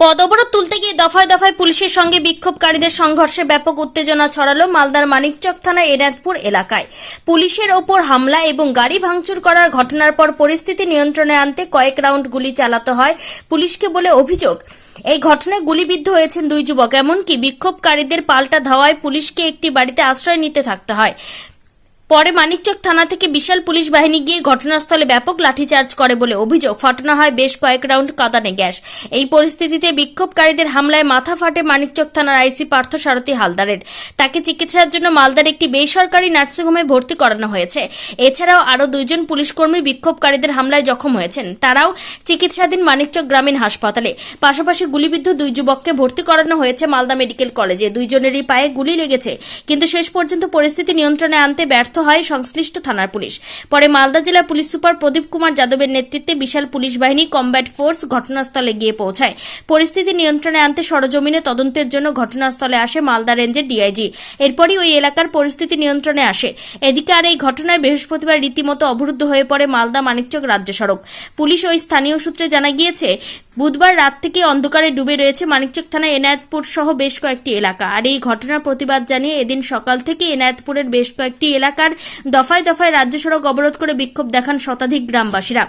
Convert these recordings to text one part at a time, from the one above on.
পদ অবরোধ তুলতে গিয়ে দফায় দফায় পুলিশের সঙ্গে বিক্ষোভকারীদের সংঘর্ষে ব্যাপক উত্তেজনা ছড়ালো মালদার মানিকচক থানা এনাদপুর এলাকায়। পুলিশের ওপর হামলা এবং গাড়ি ভাঙচুর করার ঘটনার পর পরিস্থিতি নিয়ন্ত্রণে আনতে কয়েক রাউন্ড গুলি চালাতে হয় পুলিশকে বলে অভিযোগ। এই ঘটনায় গুলিবিদ্ধ হয়েছেন দুই যুবক। এমনকি বিক্ষোভকারীদের পাল্টা ধাওয়ায় পুলিশকে একটি বাড়িতে আশ্রয় নিতে থাকতে হয়। পরে মানিকচক থানা থেকে বিশাল পুলিশ বাহিনী গিয়ে ঘটনাস্থলে ব্যাপক লাঠিচার্জ করে বলে অভিযোগ। ফাটানো হয় বেশ কয়েক রাউন্ড কাঁদানে গ্যাস। এই পরিস্থিতিতে বিক্ষোভকারীদের হামলায় মাথা ফাটে মানিকচক থানার আইসি পার্থ সারথী হালদারের। তাকে চিকিৎসার জন্য মালদার একটি বেসরকারি নার্সিংহোমে ভর্তি করানো হয়েছে। এছাড়াও আরও দুইজন পুলিশকর্মী বিক্ষোভকারীদের হামলায় জখম হয়েছেন। তারাও চিকিৎসাধীন মানিকচক গ্রামীণ হাসপাতালে। পাশাপাশি গুলিবিদ্ধ দুই যুবককে ভর্তি করানো হয়েছে মালদা মেডিকেল কলেজে। দুইজনেরই পায়ে গুলি লেগেছে। কিন্তু শেষ পর্যন্ত পরিস্থিতি নিয়ন্ত্রণে আনতে ব্যর্থ হয় সংশ্লিষ্ট থানার পুলিশ। পরে মালদা জেলা পুলিশ সুপার প্রদীপ কুমার যাদবের নেতৃত্বে বিশাল পুলিশ বাহিনী কমব্যাট ফোর্স ঘটনাস্থলে গিয়ে পৌঁছায়। পরিস্থিতি নিয়ন্ত্রণে আনতে সরজমিনে তদন্তের জন্য ঘটনাস্থলে আসে মালদা রেঞ্জের ডিআইজি। এরপরই ওই এলাকার পরিস্থিতি নিয়ন্ত্রণে আসে। এদিকে আর এই ঘটনায় বৃহস্পতিবার রীতিমতো অবরুদ্ধ হয়ে পড়ে মালদা মানিকচক রাজ্য সড়ক। পুলিশ ওই স্থানীয় সূত্রে জানা গিয়েছে, বুধবার রাত থেকে অন্ধকারে ডুবে রয়েছে মানিকচক থানার এনায়েতপুর সহ বেশ কয়েকটি এলাকা। আর এই ঘটনার প্রতিবাদ জানিয়ে এদিন সকাল থেকে এনায়েতপুরের বেশ কয়েকটি এলাকার দফায় দফায় রাজ্য সড়ক অবরোধ করে বিক্ষোভ দেখান শতাধিক গ্রামবাসীরা।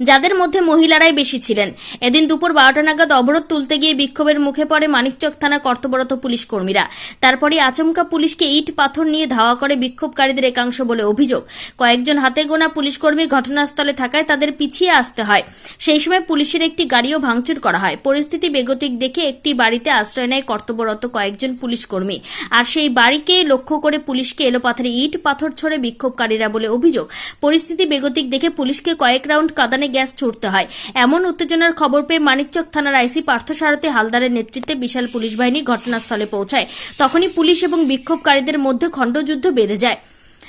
যাদের মধ্যে মহিলারাই বেশি ছিলেন। এদিন দুপুর বারোটা নাগাদ অবরোধ তুলতে গিয়ে বিক্ষোভের মুখে পড়ে মানিকচক থানা কর্তব্যরত পুলিশ কর্মীরা। তারপরে আচমকা পুলিশকে ইট, পাথর নিয়ে ধাওয়া করে বিক্ষোভকারীদের একাংশ বলে অভিযোগ। কয়েকজন হাতে গোনা পুলিশকর্মী ঘটনাস্থলে থাকায় তাদের পিছিয়ে আসতে হয়। সেই সময় পুলিশের একটি গাড়িও ভাঙচুর করা হয়। পরিস্থিতি বেগতিক দেখে একটি বাড়িতে আশ্রয় নেয় কর্তব্যরত কয়েকজন পুলিশকর্মী আর সেই বাড়িকে লক্ষ্য করে পুলিশকে এলোপাথারে ইট, পাথর ছড়ে বিক্ষোভকারীরা বলে অভিযোগ। পরিস্থিতি বেগতিক দেখে পুলিশকে কয়েক রাউন্ড কাঁদানে গ্যাস ছুড়তে হয়। এমন উত্তেজনার খবর পেয়ে মানিকচক থানার আইসি পার্থসারথী হালদারের নেতৃত্বে বিশাল পুলিশ বাহিনী ঘটনাস্থলে পৌঁছায়। তখনই পুলিশ এবং বিক্ষোভকারীদের মধ্যে খণ্ডযুদ্ধ বেঁধে যায়।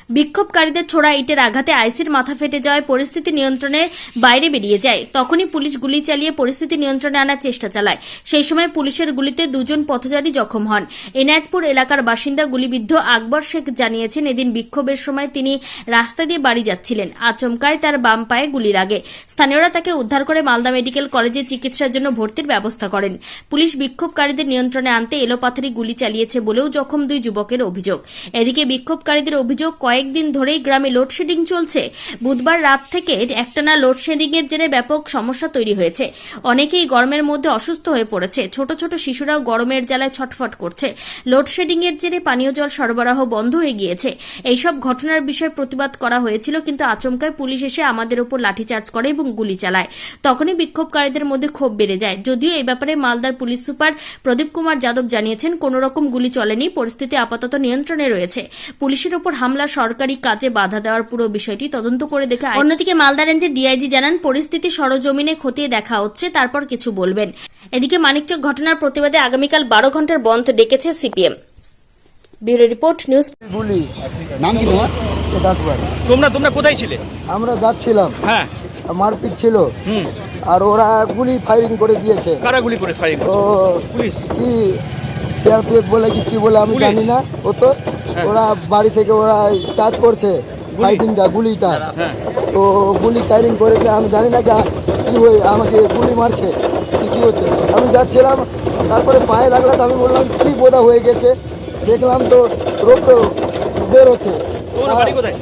বিক্ষোভকারীদের ছোড়া ইটের আঘাতে আইসির মাথা ফেটে যাওয়ায় পরিস্থিতি নিয়ন্ত্রণের বাইরে বেরিয়ে যায়। তখনই পুলিশ গুলি চালিয়ে পরিস্থিতি নিয়ন্ত্রণে আনার চেষ্টা চালায়। সেই সময় পুলিশের গুলিতে দুজন পথচারী জখম হন। এনায়েতপুর এলাকার বাসিন্দা গুলিবিদ্ধ আকবর শেখ জানিয়েছেন, এদিন বিক্ষোভের সময় তিনি রাস্তা দিয়ে বাড়ি যাচ্ছিলেন। আচমকায় তার বাম পায়ে গুলি লাগে। স্থানীয়রা তাকে উদ্ধার করে মালদা মেডিকেল কলেজে চিকিৎসার জন্য ভর্তির ব্যবস্থা করেন। পুলিশ বিক্ষোভকারীদের নিয়ন্ত্রণে আনতে এলোপাথারি গুলি চালিয়েছে বলেও জখম দুই যুবকের অভিযোগ। এদিকে বিক্ষোভকারীদের অভিযোগ কয়েকদিন ধরেই গ্রামে লোডশেডিং চলছে। বুধবার রাত থেকে একটানা লোডশেডিং এর জেরে ব্যাপক সমস্যা তৈরি হয়েছে। অনেকেই গরমের মধ্যে অসুস্থ হয়ে পড়েছে। ছোট ছোট শিশুরাও গরমের জ্বালায় ছটফট করছে। লোডশেডিং এর জেরে পানীয় জল সরবরাহ বন্ধ হয়ে গিয়েছে। এইসব ঘটনার বিষয়ে প্রতিবাদ করা হয়েছিল, কিন্তু আচমকায় পুলিশ এসে আমাদের উপর লাঠিচার্জ করে এবং গুলি চালায়। তখনই বিক্ষোভকারীদের মধ্যে ক্ষোভ বেড়ে যায়। যদিও এই ব্যাপারে মালদার পুলিশ সুপার প্রদীপ কুমার যাদব জানিয়েছেন, কোন রকম গুলি চলেনি, পরিস্থিতি আপাতত নিয়ন্ত্রণে রয়েছে। পুলিশের ওপর হামলা সরকারি কাজে বাধা দেওয়ার পুরো বিষয়টি তদন্ত করে দেখে অন্যদিকে মালদা রেঞ্জের ডিআইজি জানান পরিস্থিতি সরজমিনে খতিয়ে দেখা হচ্ছে তারপর কিছু বলবেন। এদিকে মানিকচক ঘটনার প্রতিবাদে আগামীকাল বারো ঘণ্টার বন্ধ ডেকেছে সিপিএম। ব্যুরো রিপোর্ট নিউজ নাম কি তোমার? তোমরা তোমরা কোথায় ছিলে? আমরা যাচ্ছিলাম। হ্যাঁ। মারপিট ছিল। হুম। আর ওরা গুলি ফায়ারিং করে দিয়েছে। কারা গুলি করে ফায়ারিং ও পুলিশ। কি সিআরপিএফ বলে কি কি বলে আমি জানি না। ও তো। ওরা বাড়ি থেকে ওরা চার্জ করছে ফাইটিংটা গুলিটা। তো গুলি ফায়ারিং করেছে আমি জানি না কি- কি হয়ে আমাকে গুলি মারছে কি কি হচ্ছে। আমি যাচ্ছিলাম তারপরে পায়ে লাগল তো আমি বললাম কি বোধা হয়ে গেছে? দেখলাম তো রোগ বের হচ্ছে। বাড়ি কোথায়?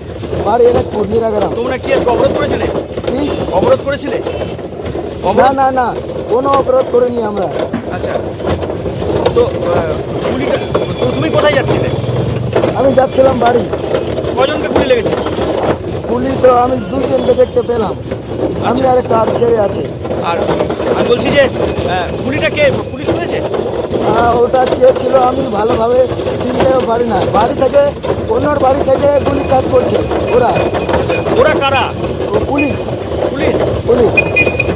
বাড়ি এনাকপুর নিরাগ্রাম তোমরা কি অবরোধ করেছিলে? কি? অবরোধ করেছিলে? না না না কোনো অপরাধ করিনি আমরা। আচ্ছা। তো তো তুমি কোথায় যাচ্ছিলে? আমি যাচ্ছিলাম বাড়ি। কজনকে গুলি লেগেছে? পুলিশ তো আমি দুজনকে দেখতে পেলাম। আমি আর একটা আর ছেড়ে আছে। আর আমি বলছি যে গুলিটা কে? পুলিশ করেছে? ওটা কে ছিল আমি ভালোভাবে চিনতেও পারি না। বাড়ি থেকে অন্যর বাড়ি থেকে গুলি কাজ করছে। ওরা। ওরা কারা? পুলিশ। পুলিশ? পুলিশ।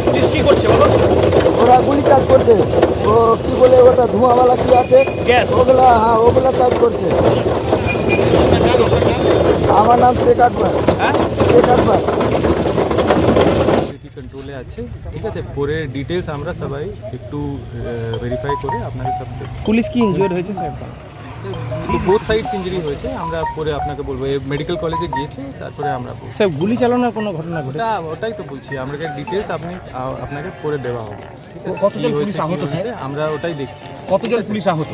পুলিশ কি করছে বলো? ওরা গুলি কাজ করছে। ও কি বলে ওটা ধোঁয়াওয়ালা কি আছে? ওগুলা হ্যাঁ ওগুলা কাজ করছে। আমার নাম শেখ আকবর। হ্যাঁ? শেখ আকবর। কন্ট্রোলে আছে। ঠিক আছে পরে ডিটেলস আমরা সবাই একটু ভেরিফাই করে আপনাদের সব পুলিশ কি ইনজিওর্ড হয়েছে স্যার বোথ সাইডস ইঞ্জুরি হয়েছে। আমরা পরে আপনাকে বলব। মেডিকেল কলেজে গিয়েছে তারপরে আমরা বলব। স্যার গুলি চালানোর কোনো ঘটনা ঘটেছে? ওটা ওটাই তো বলছি। আমাকে ডিটেলস আপনি আপনাকে পরে দেওয়া হবে। ঠিক আছে? কতজন পুলিশ আহত, স্যার? আমরা ওটাই দেখছি। কতজন পুলিশ আহত?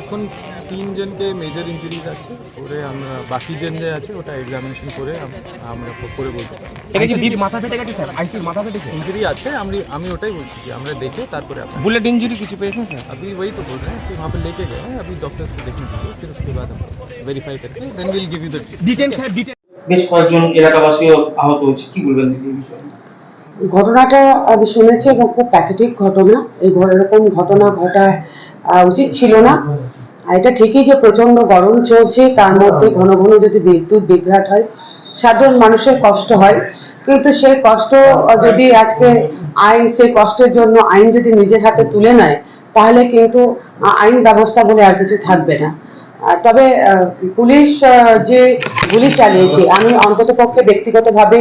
এখন তিনজনকে মেজর ইঞ্জুরিজ আছে পরে আমরা বাকি জন যে আছে ওটা এক্সামিনেশন করে আম- আমরা পরে বলতে পারবো এটা কি মাথা ফেটে গেছে স্যার আইসির মাথা ফেটেছে इंजरी আছে আমি আমি ওটাই বলছি যে আমরা দেখে তারপরে আপনার বুলেট ইঞ্জুরি কিছু পেয়েছেন স্যার अभी वही तो बोल रहे हैं कि वहाँ पे लेके गए हैं अभी डॉक्टर्स को देखने दीजिए फिर उसके बाद हम वेरीफाई करके then will give you the detain sir detain বেশ কয়েকজন এলাকাবাসীও আহত হয়েছে কি বলবেন দিদি এই বিষয়ে ঘটনাটা আমি শুনেছি এবং খুব প্যাথেটিক ঘটনা এই ঘ- এরকম ঘটনা ঘটা আহ, উচিত ছিল না এটা ঠিকই যে প্রচণ্ড গরম চলছে, তার মধ্যে ঘন ঘন যদি বিদ্যুৎ বিভ্রাট হয়, সাধারণ মানুষের কষ্ট হয়। কিন্তু সেই কষ্ট যদি আজকে আইন সেই কষ্টের জন্য আইন যদি নিজের হাতে তুলে নেয়, তাহলে কিন্তু আইন ব্যবস্থা বলে আর কিছু থাকবে না। তবে পুলিশ যে গুলি চালিয়েছে, আমি অন্তত পক্ষে ব্যক্তিগতভাবে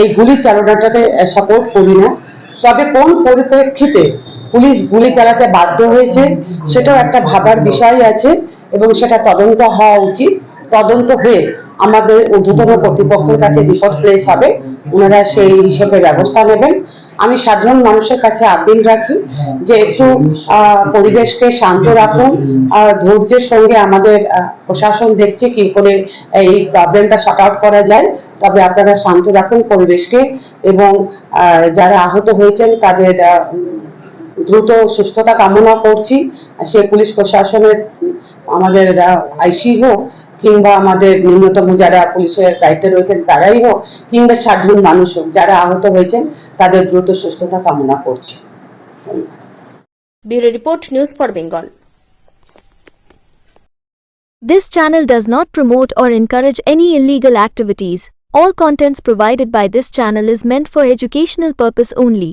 এই গুলি চালনাটাকে সাপোর্ট করি না। তবে কোন পরিপ্রেক্ষিতে পুলিশ গুলি চালাতে বাধ্য হয়েছে, সেটাও একটা ভাবার বিষয় আছে এবং সেটা তদন্ত হওয়া উচিত। তদন্ত হয়ে আমাদের ঊর্ধ্বতন কর্তৃপক্ষের কাছে রিপোর্ট প্লেস হবে, ওনারা সেই হিসেবে ব্যবস্থা নেবেন। আমি সাধারণ মানুষের কাছে আপিল রাখি যে একটু পরিবেশকে শান্ত রাখুন। ধৈর্যের সঙ্গে আমাদের প্রশাসন দেখছে কি করে এই প্রবলেমটা শর্ট আউট করা যায়। তবে আপনারা শান্ত রাখুন পরিবেশকে এবং যারা আহত হয়েছেন তাদের দ্রুত সুস্থতা কামনা করছি সে পুলিশ প্রশাসনের আমাদের আইসি হোক কিংবা আমাদের ন্যূনতম যারা পুলিশের দায়িত্বে রয়েছেন তারাই হোক কিংবা সাধারণ মানুষ হোক যারা আহত হয়েছেন তাদের দ্রুত সুস্থতা কামনা করছি bureau report news for Bengal This channel does not promote or encourage any illegal activities. All contents provided by this channel is meant for educational purpose only.